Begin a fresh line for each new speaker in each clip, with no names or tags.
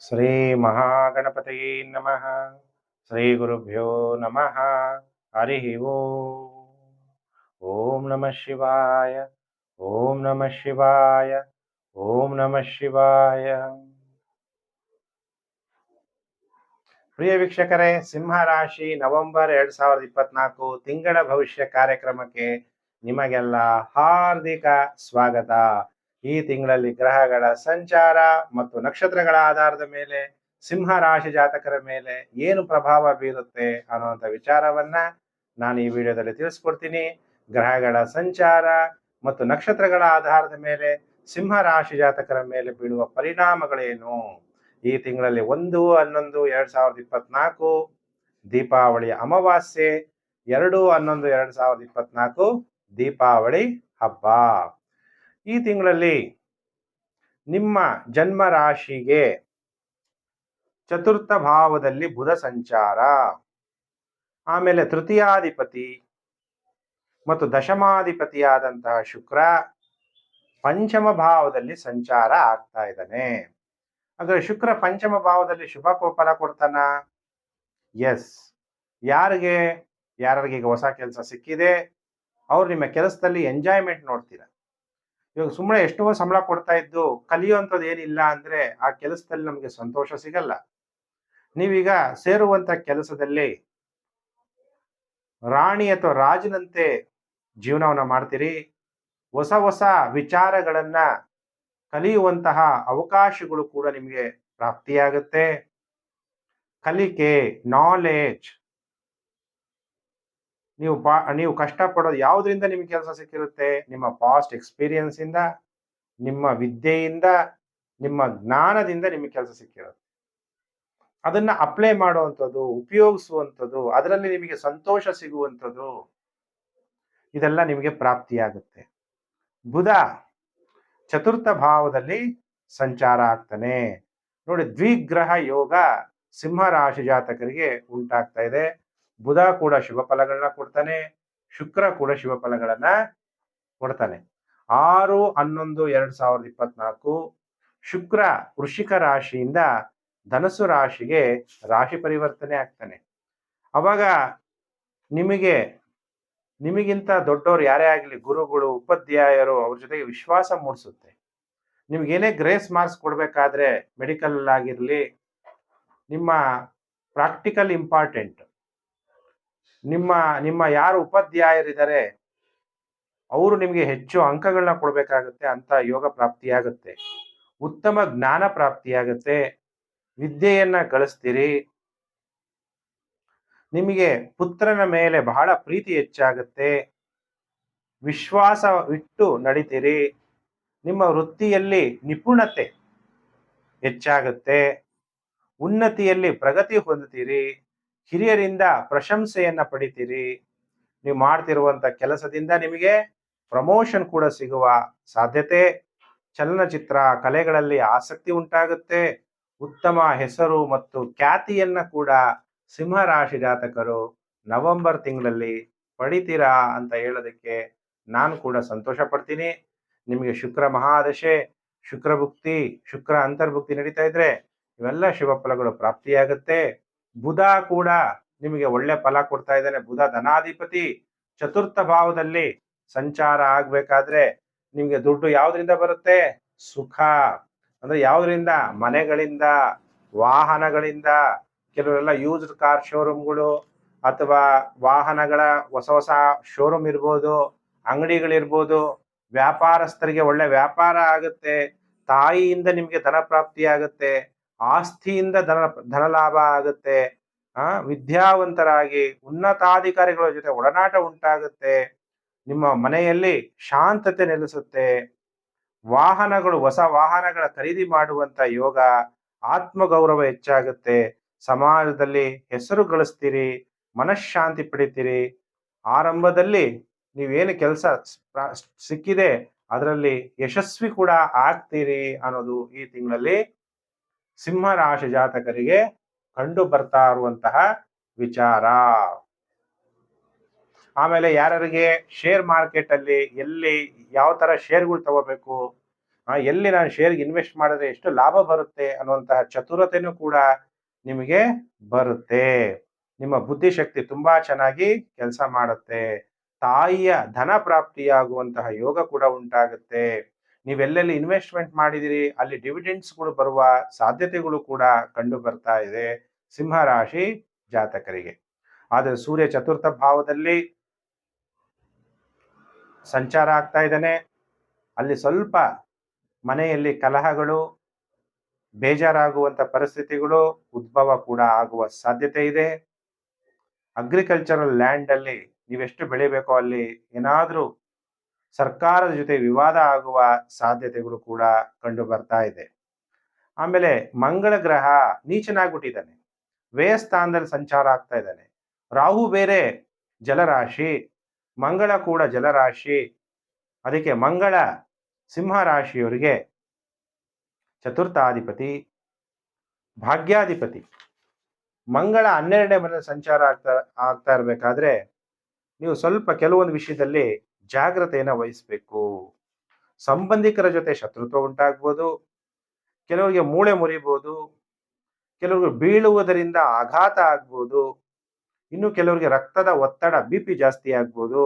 ಶ್ರೀ ಮಹಾಗಣಪತಯೇ ನಮಃ ಶ್ರೀ ಗುರುಭ್ಯೋ ನಮಃ ಹರಿ ಓಂ ನಮಃ ಶಿವಾಯ ಓಂ ನಮಃ ಶಿವಾಯ ಓಂ ನಮಃ ಶಿವಾಯ ಪ್ರಿಯ ವೀಕ್ಷಕರೇ ಸಿಂಹ ರಾಶಿ ನವೆಂಬರ್ ಎರಡ್ ಸಾವಿರದ ಇಪ್ಪತ್ನಾಲ್ಕು ತಿಂಗಳ ಭವಿಷ್ಯ ಕಾರ್ಯಕ್ರಮಕ್ಕೆ ನಿಮಗೆಲ್ಲ ಹಾರ್ದಿಕ ಸ್ವಾಗತ. ಈ ತಿಂಗಳಲ್ಲಿ ಗ್ರಹಗಳ ಸಂಚಾರ ಮತ್ತು ನಕ್ಷತ್ರಗಳ ಆಧಾರದ ಮೇಲೆ, ಸಿಂಹ ರಾಶಿ ಜಾತಕರ ಮೇಲೆ ಏನು ಪ್ರಭಾವ ಬೀರುತ್ತೆ ಅನ್ನುವಂಥ ವಿಚಾರವನ್ನ ನಾನು ಈ ವಿಡಿಯೋದಲ್ಲಿ ತಿಳಿಸ್ಕೊಡ್ತೀನಿ. ಗ್ರಹಗಳ ಸಂಚಾರ ಮತ್ತು ನಕ್ಷತ್ರಗಳ ಆಧಾರದ ಮೇಲೆ, ಸಿಂಹ ರಾಶಿ ಜಾತಕರ ಮೇಲೆ ಬೀಳುವ ಪರಿಣಾಮಗಳೇನು? ಈ ತಿಂಗಳಲ್ಲಿ ಒಂದು, ಹನ್ನೊಂದು, ಎರಡ್ ಸಾವಿರದ ಇಪ್ಪತ್ನಾಲ್ಕು ದೀಪಾವಳಿ ಅಮಾವಾಸ್ಯೆ, ಎರಡು, ಹನ್ನೊಂದು, ಎರಡ್ ಸಾವಿರದ ಇಪ್ಪತ್ನಾಲ್ಕು, ದೀಪಾವಳಿ ಹಬ್ಬ. ಈ ತಿಂಗಳಲ್ಲಿ ನಿಮ್ಮ ಜನ್ಮ ರಾಶಿಗೆ ಚತುರ್ಥ ಭಾವದಲ್ಲಿ ಬುಧ ಸಂಚಾರ. ಆಮೇಲೆ ತೃತೀಯಾಧಿಪತಿ ಮತ್ತು ದಶಮಾಧಿಪತಿಯಾದಂತಹ ಶುಕ್ರ ಪಂಚಮ ಭಾವದಲ್ಲಿ ಸಂಚಾರ ಆಗ್ತಾ ಇದ್ದಾನೆ. ಹಾಗಾದ್ರೆ ಶುಕ್ರ ಪಂಚಮ ಭಾವದಲ್ಲಿ ಶುಭ ಫಲ ಕೊಡ್ತಾನ? ಎಸ್ ಯಾರಿಗೆ? ಯಾರಿಗೆ ಈಗ ಹೊಸ ಕೆಲಸ ಸಿಕ್ಕಿದೆ? ಅವ್ರು ನಿಮ್ಮ ಕೆಲಸದಲ್ಲಿ ಎಂಜಾಯ್ಮೆಂಟ್ ನೋಡ್ತೀರಾ? ಇವಾಗ ಸುಮ್ಮನೆ ಎಷ್ಟೋ ಸಂಬಳ ಕೊಡ್ತಾ ಇದ್ದು ಕಲಿಯುವಂಥದ್ದು ಏನಿಲ್ಲ ಅಂದ್ರೆ ಆ ಕೆಲಸದಲ್ಲಿ ನಮಗೆ ಸಂತೋಷ ಸಿಗಲ್ಲ. ನೀವೀಗ ಸೇರುವಂತ ಕೆಲಸದಲ್ಲಿ ರಾಣಿ ಅಥವಾ ರಾಜನಂತೆ ಜೀವನವನ್ನ ಮಾಡ್ತೀರಿ. ಹೊಸ ಹೊಸ ವಿಚಾರಗಳನ್ನ ಕಲಿಯುವಂತಹ ಅವಕಾಶಗಳು ಕೂಡ ನಿಮಗೆ ಪ್ರಾಪ್ತಿಯಾಗುತ್ತೆ. ಕಲಿಕೆ ನಾಲೆಜ್ ನೀವು ಪಾ ನೀವು ಕಷ್ಟಪಡೋದು ಯಾವುದರಿಂದ ನಿಮಗೆ ಕೆಲಸ ಸಿಕ್ಕಿರುತ್ತೆ? ನಿಮ್ಮ ಪಾಸ್ಟ್ ಎಕ್ಸ್ಪೀರಿಯನ್ಸಿಂದ ನಿಮ್ಮ ವಿದ್ಯೆಯಿಂದ, ನಿಮ್ಮ ಜ್ಞಾನದಿಂದ ನಿಮಗೆ ಕೆಲಸ ಸಿಕ್ಕಿರುತ್ತೆ. ಅದನ್ನ ಅಪ್ಲೈ ಮಾಡುವಂಥದ್ದು, ಉಪಯೋಗಿಸುವಂಥದ್ದು, ಅದರಲ್ಲಿ ನಿಮಗೆ ಸಂತೋಷ ಸಿಗುವಂಥದ್ದು, ಇದೆಲ್ಲ ನಿಮಗೆ ಪ್ರಾಪ್ತಿಯಾಗುತ್ತೆ. ಬುಧ ಚತುರ್ಥ ಭಾವದಲ್ಲಿ ಸಂಚಾರ ಆಗ್ತಾನೆ. ನೋಡಿ, ದ್ವಿಗ್ರಹ ಯೋಗ ಸಿಂಹ ರಾಶಿ ಜಾತಕರಿಗೆ ಉಂಟಾಗ್ತಾ ಇದೆ. ಬುಧ ಕೂಡ ಶುಭ ಫಲಗಳನ್ನ ಕೊಡ್ತಾನೆ, ಶುಕ್ರ ಕೂಡ ಶುಭ ಫಲಗಳನ್ನ ಕೊಡ್ತಾನೆ. ಆರು, ಹನ್ನೊಂದು, ಎರಡ್ ಸಾವಿರದ ಇಪ್ಪತ್ನಾಲ್ಕು ಶುಕ್ರ ವೃಶ್ಚಿಕ ರಾಶಿಯಿಂದ ಧನಸು ರಾಶಿಗೆ ರಾಶಿ ಪರಿವರ್ತನೆ ಆಗ್ತಾನೆ. ಅವಾಗ ನಿಮಗೆ, ನಿಮಗಿಂತ ದೊಡ್ಡವರು ಯಾರೇ ಆಗಲಿ, ಗುರುಗಳು, ಉಪಾಧ್ಯಾಯರು ಅವ್ರ ಜೊತೆಗೆ ವಿಶ್ವಾಸ ಮೂಡಿಸುತ್ತೆ. ನಿಮ್ಗೇನೇ ಗ್ರೇಸ್ ಮಾರ್ಕ್ಸ್ ಕೊಡಬೇಕಾದ್ರೆ ಮೆಡಿಕಲ್ ಆಗಿರಲಿ ನಿಮ್ಮ ಪ್ರಾಕ್ಟಿಕಲ್ ಇಂಪಾರ್ಟೆಂಟ್ ನಿಮ್ಮ ನಿಮ್ಮ ಯಾರು ಉಪಾಧ್ಯಾಯರಿದ್ದಾರೆ, ಅವರು ನಿಮಗೆ ಹೆಚ್ಚು ಅಂಕಗಳನ್ನ ಕೊಡಬೇಕಾಗುತ್ತೆ ಅಂತ ಯೋಗ ಪ್ರಾಪ್ತಿಯಾಗುತ್ತೆ. ಉತ್ತಮ ಜ್ಞಾನ ಪ್ರಾಪ್ತಿಯಾಗುತ್ತೆ. ವಿದ್ಯೆಯನ್ನ ಗಳಿಸ್ತೀರಿ. ನಿಮಗೆ ಪುತ್ರನ ಮೇಲೆ ಬಹಳ ಪ್ರೀತಿ ಹೆಚ್ಚಾಗುತ್ತೆ. ವಿಶ್ವಾಸ ಇಟ್ಟು ನಡಿತೀರಿ. ನಿಮ್ಮ ವೃತ್ತಿಯಲ್ಲಿ ನಿಪುಣತೆ ಹೆಚ್ಚಾಗುತ್ತೆ. ಉನ್ನತಿಯಲ್ಲಿ ಪ್ರಗತಿ ಹೊಂದುತ್ತೀರಿ. ಹಿರಿಯರಿಂದ ಪ್ರಶಂಸೆಯನ್ನ ಪಡಿತೀರಿ. ನೀವು ಮಾಡ್ತಿರುವಂತ ಕೆಲಸದಿಂದ ನಿಮಗೆ ಪ್ರಮೋಷನ್ ಕೂಡ ಸಿಗುವ ಸಾಧ್ಯತೆ. ಚಲನಚಿತ್ರ, ಕಲೆಗಳಲ್ಲಿ ಆಸಕ್ತಿ ಉಂಟಾಗುತ್ತೆ. ಉತ್ತಮ ಹೆಸರು ಮತ್ತು ಖ್ಯಾತಿಯನ್ನ ಕೂಡ ಸಿಂಹರಾಶಿ ಜಾತಕರು ನವೆಂಬರ್ ತಿಂಗಳಲ್ಲಿ ಪಡಿತೀರಾ ಅಂತ ಹೇಳೋದಕ್ಕೆ ನಾನು ಕೂಡ ಸಂತೋಷ ಪಡ್ತೀನಿ. ನಿಮಗೆ ಶುಕ್ರ ಮಹಾದಶೆ, ಶುಕ್ರ ಭುಕ್ತಿ, ಶುಕ್ರ ಅಂತರ್ಭುಕ್ತಿ ನಡೀತಾ ಇದ್ರೆ ಇವೆಲ್ಲ ಶುಭ ಫಲಗಳು ಪ್ರಾಪ್ತಿಯಾಗುತ್ತೆ. ಬುಧ ಕೂಡ ನಿಮಗೆ ಒಳ್ಳೆ ಫಲ ಕೊಡ್ತಾ ಇದ್ದಾನೆ. ಬುಧ ಧನಾಧಿಪತಿ ಚತುರ್ಥ ಭಾವದಲ್ಲಿ ಸಂಚಾರ ಆಗ್ಬೇಕಾದ್ರೆ ನಿಮ್ಗೆ ದುಡ್ಡು ಯಾವ್ದ್ರಿಂದ ಬರುತ್ತೆ? ಸುಖ. ಅಂದ್ರೆ ಯಾವ್ದ್ರಿಂದ? ಮನೆಗಳಿಂದ, ವಾಹನಗಳಿಂದ, ಕೆಲವರೆಲ್ಲ ಯೂಸ್ಡ್ ಕಾರ್ ಶೋರೂಮ್ಗಳು ಅಥವಾ ವಾಹನಗಳ ಹೊಸ ಹೊಸ ಶೋರೂಮ್ ಇರ್ಬೋದು, ಅಂಗಡಿಗಳಿರ್ಬೋದು, ವ್ಯಾಪಾರಸ್ಥರಿಗೆ ಒಳ್ಳೆ ವ್ಯಾಪಾರ ಆಗುತ್ತೆ, ತಾಯಿಯಿಂದ ನಿಮಗೆ ಧನ ಪ್ರಾಪ್ತಿ ಆಗುತ್ತೆ ಆಸ್ತಿಯಿಂದ ಧನ ಲಾಭ ಆಗುತ್ತೆ. ಆ, ವಿದ್ಯಾವಂತರಾಗಿ ಉನ್ನತಾಧಿಕಾರಿಗಳ ಜೊತೆ ಒಡನಾಟ ಉಂಟಾಗುತ್ತೆ. ನಿಮ್ಮ ಮನೆಯಲ್ಲಿ ಶಾಂತತೆ ನೆಲೆಸುತ್ತೆ. ವಾಹನಗಳು, ಹೊಸ ವಾಹನಗಳ ಖರೀದಿ ಮಾಡುವಂತ ಯೋಗ ಆತ್ಮಗೌರವ ಹೆಚ್ಚಾಗುತ್ತೆ. ಸಮಾಜದಲ್ಲಿ ಹೆಸರು ಗಳಿಸ್ತೀರಿ, ಮನಃಶಾಂತಿ ಪಡಿತೀರಿ. ಆರಂಭದಲ್ಲಿ ನೀವೇನು ಕೆಲಸ ಸಿಕ್ಕಿದೆ, ಅದರಲ್ಲಿ ಯಶಸ್ವಿ ಕೂಡ ಆಗ್ತೀರಿ ಅನ್ನೋದು ಈ ತಿಂಗಳಲ್ಲಿ ಸಿಂಹ ರಾಶಿ ಜಾತಕರಿಗೆ ಕಂಡು ಬರ್ತಾ ಇರುವಂತಹ ವಿಚಾರ. ಆಮೇಲೆ ಯಾರ್ಯಾರಿಗೆ ಶೇರ್ ಮಾರ್ಕೆಟ್ ಅಲ್ಲಿ ಎಲ್ಲಿ ಯಾವ ತರ ಶೇರ್ಗಳು ತಗೋಬೇಕು ಎಲ್ಲಿ ನಾನು ಶೇರ್ಗೆ ಇನ್ವೆಸ್ಟ್ ಮಾಡಿದ್ರೆ ಎಷ್ಟು ಲಾಭ ಬರುತ್ತೆ ಅನ್ನುವಂತಹ ಚತುರತೆನೂ ಕೂಡ ನಿಮಗೆ ಬರುತ್ತೆ. ನಿಮ್ಮ ಬುದ್ಧಿಶಕ್ತಿ ತುಂಬಾ ಚೆನ್ನಾಗಿ ಕೆಲಸ ಮಾಡುತ್ತೆ. ತಾಯಿಯ ಧನ ಪ್ರಾಪ್ತಿಯಾಗುವಂತಹ ಯೋಗ ಕೂಡ ಉಂಟಾಗುತ್ತೆ. ನೀವೆಲ್ಲೆಲ್ಲಿ ಇನ್ವೆಸ್ಟ್ಮೆಂಟ್ ಮಾಡಿದಿರಿ, ಅಲ್ಲಿ ಡಿವಿಡೆಂಡ್ಸ್ಗಳು ಬರುವ ಸಾಧ್ಯತೆಗಳು ಕೂಡ ಕಂಡು ಬರ್ತಾ ಇದೆ ಸಿಂಹರಾಶಿ ಜಾತಕರಿಗೆ. ಆದರೆ ಸೂರ್ಯ ಚತುರ್ಥ ಭಾವದಲ್ಲಿ ಸಂಚಾರ ಆಗ್ತಾ ಇದ್ದಾನೆ. ಅಲ್ಲಿ ಸ್ವಲ್ಪ ಮನೆಯಲ್ಲಿ ಕಲಹಗಳು ಬೇಜಾರಾಗುವಂತ ಪರಿಸ್ಥಿತಿಗಳು, ಉದ್ಭವ ಕೂಡ ಆಗುವ ಸಾಧ್ಯತೆ ಇದೆ. ಅಗ್ರಿಕಲ್ಚರಲ್ ಲ್ಯಾಂಡ್ ಅಲ್ಲಿ ನೀವೆಷ್ಟು ಬೆಳಿಬೇಕೋ ಅಲ್ಲಿ ಏನಾದ್ರೂ ಸರ್ಕಾರದ ಜೊತೆ ವಿವಾದ ಆಗುವ ಸಾಧ್ಯತೆಗಳು ಕೂಡ ಕಂಡು ಬರ್ತಾ ಇದೆ. ಆಮೇಲೆ ಮಂಗಳ ಗ್ರಹ ನೀಚನಾಗ್ಬಿಟ್ಟಿದ್ದಾನೆ. ವ್ಯಯಸ್ಥಾನದಲ್ಲಿ ಸಂಚಾರ ಆಗ್ತಾ ಇದ್ದಾನೆ. ರಾಹು ಬೇರೆ ಜಲರಾಶಿ, ಮಂಗಳ ಕೂಡ ಜಲರಾಶಿ. ಅದಕ್ಕೆ ಮಂಗಳ ಸಿಂಹ ರಾಶಿಯವರಿಗೆ ಚತುರ್ಥಾಧಿಪತಿ, ಭಾಗ್ಯಾಧಿಪತಿ. ಮಂಗಳ ಹನ್ನೆರಡನೇ ಮನೆ ಸಂಚಾರ ಆಗ್ತಾ ಆಗ್ತಾ ಇರಬೇಕಾದ್ರೆ ನೀವು ಸ್ವಲ್ಪ ಕೆಲವೊಂದು ವಿಷಯದಲ್ಲಿ ಜಾಗ್ರತೆಯನ್ನು ವಹಿಸಬೇಕು. ಸಂಬಂಧಿಕರ ಜೊತೆ ಶತ್ರುತ್ವ ಉಂಟಾಗ್ಬೋದು. ಕೆಲವರಿಗೆ ಮೂಳೆ ಮುರಿಬೋದು. ಕೆಲವರಿಗೆ ಬೀಳುವುದರಿಂದ ಆಘಾತ ಆಗ್ಬೋದು. ಇನ್ನು ಕೆಲವರಿಗೆ ರಕ್ತದ ಒತ್ತಡ, ಬಿ ಪಿ ಜಾಸ್ತಿ ಆಗ್ಬೋದು.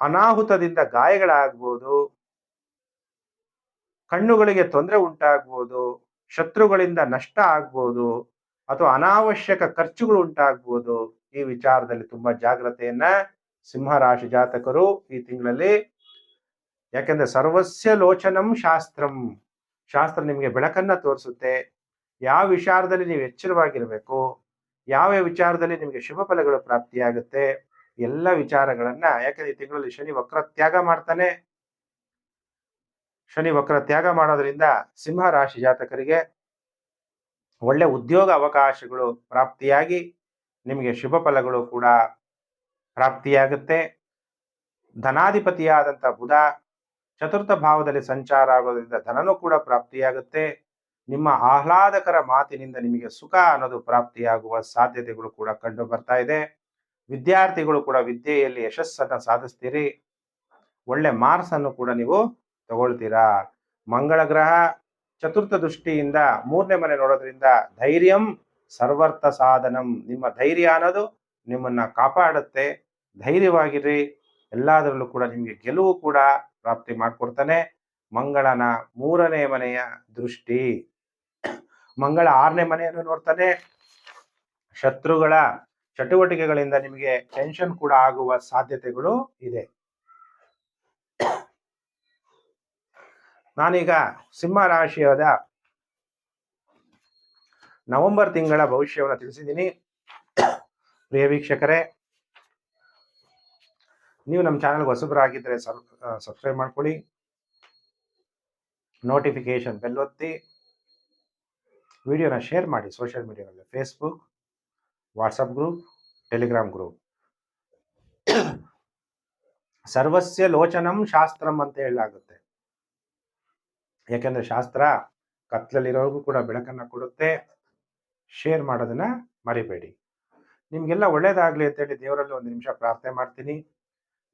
ಅನಾಹುತದಿಂದ ಗಾಯಗಳಾಗ್ಬೋದು. ಕಣ್ಣುಗಳಿಗೆ ತೊಂದರೆ ಉಂಟಾಗ್ಬೋದು. ಶತ್ರುಗಳಿಂದ ನಷ್ಟ ಆಗ್ಬೋದು. ಅಥವಾ ಅನಾವಶ್ಯಕ ಖರ್ಚುಗಳು ಉಂಟಾಗ್ಬೋದು. ಈ ವಿಚಾರದಲ್ಲಿ ತುಂಬಾ ಜಾಗ್ರತೆಯನ್ನ ಸಿಂಹ ರಾಶಿ ಜಾತಕರು ಈ ತಿಂಗಳಲ್ಲಿ. ಯಾಕೆಂದ್ರೆ ಸರ್ವಸ್ಯ ಲೋಚನಂ ಶಾಸ್ತ್ರಂ. ಶಾಸ್ತ್ರ ನಿಮಗೆ ಬೆಳಕನ್ನ ತೋರಿಸುತ್ತೆ. ಯಾವ ವಿಚಾರದಲ್ಲಿ ನೀವು ಎಚ್ಚರವಾಗಿರಬೇಕು, ಯಾವ ವಿಚಾರದಲ್ಲಿ ನಿಮಗೆ ಶುಭ ಫಲಗಳು ಪ್ರಾಪ್ತಿಯಾಗುತ್ತೆ, ಎಲ್ಲ ವಿಚಾರಗಳನ್ನ, ಯಾಕಂದ್ರೆ ಈ ತಿಂಗಳಲ್ಲಿ ಶನಿ ವಕ್ರ ತ್ಯಾಗ ಮಾಡ್ತಾನೆ. ಶನಿ ವಕ್ರ ತ್ಯಾಗ ಮಾಡೋದ್ರಿಂದ ಸಿಂಹ ರಾಶಿ ಜಾತಕರಿಗೆ ಒಳ್ಳೆ ಉದ್ಯೋಗ ಅವಕಾಶಗಳು ಪ್ರಾಪ್ತಿಯಾಗಿ ನಿಮಗೆ ಶುಭ ಫಲಗಳು ಕೂಡ ಪ್ರಾಪ್ತಿಯಾಗುತ್ತೆ. ಧನಾಧಿಪತಿಯಾದಂಥ ಬುಧ ಚತುರ್ಥ ಭಾವದಲ್ಲಿ ಸಂಚಾರ ಆಗೋದ್ರಿಂದ ಧನನೂ ಕೂಡ ಪ್ರಾಪ್ತಿಯಾಗುತ್ತೆ. ನಿಮ್ಮ ಆಹ್ಲಾದಕರ ಮಾತಿನಿಂದ ನಿಮಗೆ ಸುಖ ಅನ್ನೋದು ಪ್ರಾಪ್ತಿಯಾಗುವ ಸಾಧ್ಯತೆಗಳು ಕೂಡ ಕಂಡು ಬರ್ತಾ ಇದೆ. ವಿದ್ಯಾರ್ಥಿಗಳು ಕೂಡ ವಿದ್ಯೆಯಲ್ಲಿ ಯಶಸ್ಸನ್ನ ಸಾಧಿಸ್ತೀರಿ. ಒಳ್ಳೆ ಮಾರ್ಕ್ಸ್ ಅನ್ನು ಕೂಡ ನೀವು ತಗೊಳ್ತೀರಾ. ಮಂಗಳ ಗ್ರಹ ಚತುರ್ಥ ದೃಷ್ಟಿಯಿಂದ ಮೂರನೇ ಮನೆ ನೋಡೋದ್ರಿಂದ ಧೈರ್ಯಂ ಸರ್ವರ್ಥ ಸಾಧನಂ. ನಿಮ್ಮ ಧೈರ್ಯ ಅನ್ನೋದು ನಿಮ್ಮನ್ನ ಕಾಪಾಡುತ್ತೆ. ಧೈರ್ಯವಾಗಿರಿ ಎಲ್ಲದರಲ್ಲೂ ಕೂಡ ನಿಮಗೆ ಗೆಲುವು ಕೂಡ ಪ್ರಾಪ್ತಿ ಮಾಡಿಕೊಡ್ತಾನೆ. ಮಂಗಳನ ಮೂರನೇ ಮನೆಯ ದೃಷ್ಟಿ. ಮಂಗಳ ಆರನೇ ಮನೆಯನ್ನು ನೋಡ್ತಾನೆ. ಶತ್ರುಗಳ ಚಟುವಟಿಕೆಗಳಿಂದ ನಿಮಗೆ ಟೆನ್ಷನ್ ಕೂಡ ಆಗುವ ಸಾಧ್ಯತೆಗಳು ಇದೆ. ನಾನೀಗ ಸಿಂಹ ರಾಶಿಯಾದ ನವೆಂಬರ್ ತಿಂಗಳ ಭವಿಷ್ಯವನ್ನು ತಿಳಿಸಿದ್ದೀನಿ. ಪ್ರಿಯ ವೀಕ್ಷಕರೇ ನೀವು ನಮ್ಮ ಚಾನಲ್ಗೆ ಹೊಸಬರಾಗಿದ್ದರೆ ಸಬ್ಸ್ಕ್ರೈಬ್ ಮಾಡ್ಕೊಳ್ಳಿ. ನೋಟಿಫಿಕೇಶನ್ ಬೆಲ್ ಒತ್ತಿ. ವಿಡಿಯೋನ ಶೇರ್ ಮಾಡಿ ಸೋಷಿಯಲ್ ಮೀಡಿಯಾದಲ್ಲಿ Facebook WhatsApp group Telegram group ಸರ್ವಸ್ಯ ಲೋಚನಂ ಶಾಸ್ತ್ರಂ ಅಂತ ಹೇಳಲಾಗುತ್ತೆ. ಯಾಕೆಂದ್ರೆ ಶಾಸ್ತ್ರ ಕತ್ಲಲ್ಲಿರೋರ್ಗೂ ಕೂಡ ಬೆಳಕನ್ನ ಕೊಡುತ್ತೆ. ಶೇರ್ ಮಾಡೋದನ್ನ ಮರಿಬೇಡಿ. ನಿಮ್ಗೆಲ್ಲ ಒಳ್ಳೇದಾಗ್ಲಿ ಅಂತೇಳಿ ದೇವರಲ್ಲಿ ಒಂದು ನಿಮಿಷ ಪ್ರಾರ್ಥನೆ ಮಾಡ್ತೀನಿ.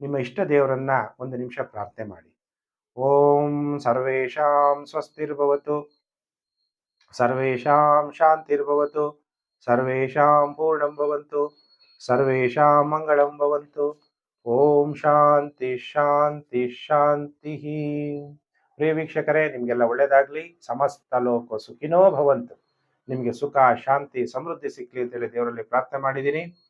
ನಿಮ್ಮ ಇಷ್ಟ ದೇವರನ್ನ ಒಂದು ನಿಮಿಷ ಪ್ರಾರ್ಥನೆ ಮಾಡಿ. ಓಂ ಸರ್ವೇಷಾಂ ಸ್ವಸ್ತಿರ್ಭವತು. ಸರ್ವೇಷಾಂ ಶಾಂತಿರ್ಭವತು. ಸರ್ವೇಷಾಂ ಪೂರ್ಣಂ ಭವಂತು. ಸರ್ವೇಷಾಂ ಮಂಗಳಂ ಭವಂತು. ಓಂ ಶಾಂತಿ ಶಾಂತಿ ಶಾಂತಿ. ಪ್ರಿಯ ವೀಕ್ಷಕರೇ, ನಿಮಗೆಲ್ಲ ಒಳ್ಳೆಯದಾಗಲಿ ಸಮಸ್ತ ಲೋಕ ಸುಖಿನೋ ಭವಂತು. ನಿಮಗೆ ಸುಖ, ಶಾಂತಿ, ಸಮೃದ್ಧಿ ಸಿಕ್ಕಲಿ ಅಂತೇಳಿ ದೇವರಲ್ಲಿ ಪ್ರಾರ್ಥನೆ ಮಾಡಿದ್ದೀನಿ.